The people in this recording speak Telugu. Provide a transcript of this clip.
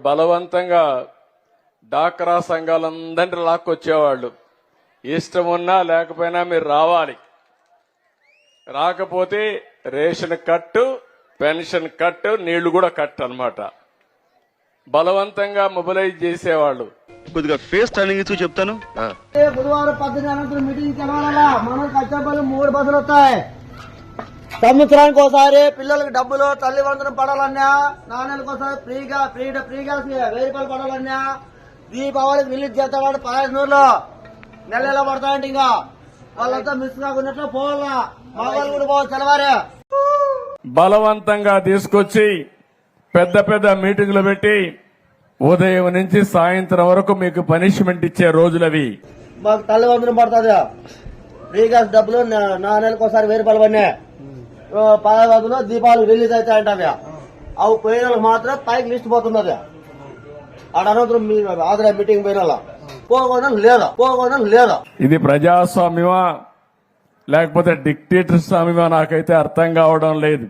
బలవంతంగా డాక్రా సంఘాలందరినీ లాక్కొచ్చేవాళ్ళు. ఇష్టం ఉన్నా లేకపోయినా మీరు రావాలి. రాకపోతే రేషన్ కట్టు పెన్షన్ కట్టు నీళ్ళు కూడా కట్టు అన్నమాట బలవంతంగా మొబిలైజ్ చేసేవాళ్ళు. కొద్దిగా ఫేస్ టర్నింగ్ ఇచ్చి చెప్తాను. బుధవారం పద్దెనిమిది అనంతరం మీటింగ్ కచ్చపల్లి మూడు బస్సులు వస్తాయి. సంవత్సరానికి ఒకసారి పిల్లలకి డబ్బులు తల్లి వందనం పడాలన్నా నాన్నలకు ఒకసారి ఫ్రీగా ఫ్రీ ఫ్రీగా వెయ్యి రూపాయలు పడాలన్నా దీపావళికి రిలీజ్ చేస్తాడు పదహైదు నూరులో. నెల నెల పడతాయంట ఇంకా. వాళ్ళంతా మిస్ కాకున్నట్లు పోవాలా. మగవాళ్ళు కూడా పోవాలి తెల్లవారే. బలవంతంగా తీసుకొచ్చి పెద్ద పెద్ద మీటింగులు పెట్టి ఉదయం నుంచి సాయంత్రం వరకు మీకు పనిష్మెంట్ ఇచ్చే రోజులవి మాకు తల్లి వందనం పడుతుంది. ఫ్రీ గ్యాస్ డబ్బులు నా- నా నెలకు ఒకసారి వెయ్యి రూపాయలు పడినా పదహైదు వందలు దీపావళి రిలీజ్ అవుతాయంట అవి అవి పోయిన మాత్రం పైకి లిస్ట్ పోతుంది అది ఆడ అనంతరం మీ ఆధార మీటింగ్ పోయిన వాళ్ళ పోకుండా లేదా? పోకుండా లేదా? ఇది ప్రజాస్వామ్యమా? లేకపోతే డిక్టేటర్ స్వామ్యమా? నాకైతే అర్థం కావడం లేదు.